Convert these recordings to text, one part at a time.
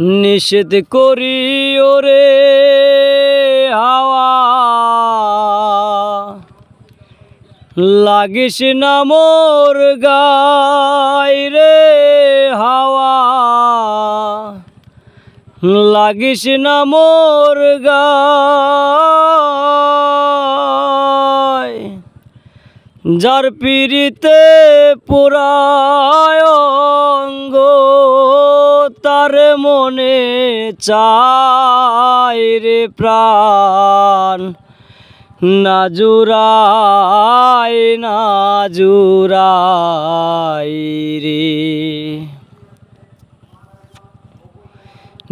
নিষেধ করি ওরে হাওয়া। লাগিস না মোর গাই রে হাওয়া। লাগিস না মোর গায় যার পিড়িতে তার মনে চাই রে প্রাণ। না জুরাই না জুরাই রে।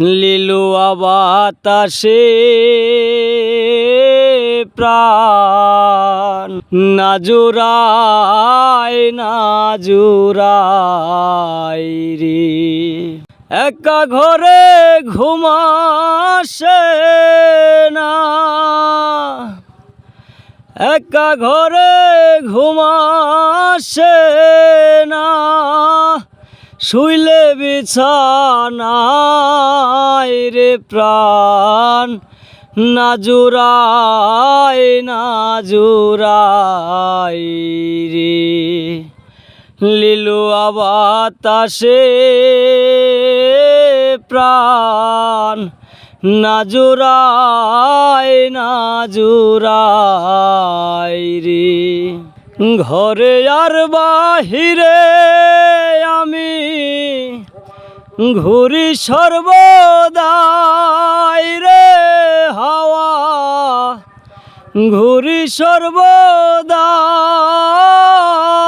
লিলুয়া বাতাসে প্রাণ। না জুরাই না জুরাই রে। একা ঘরে ঘুমাসে না। একা ঘরে ঘুমাসে না। শুইলে বিছানায় রে প্রাণ, না জুরাই না জুরাই রে। লিলু আবাতাসে প্রাণ, না জুরাই না রে। ঘরে আর বাহিরে আমি ঘুরি সর্বদাই রে হাওয়া। ঘুরি সর্বদাই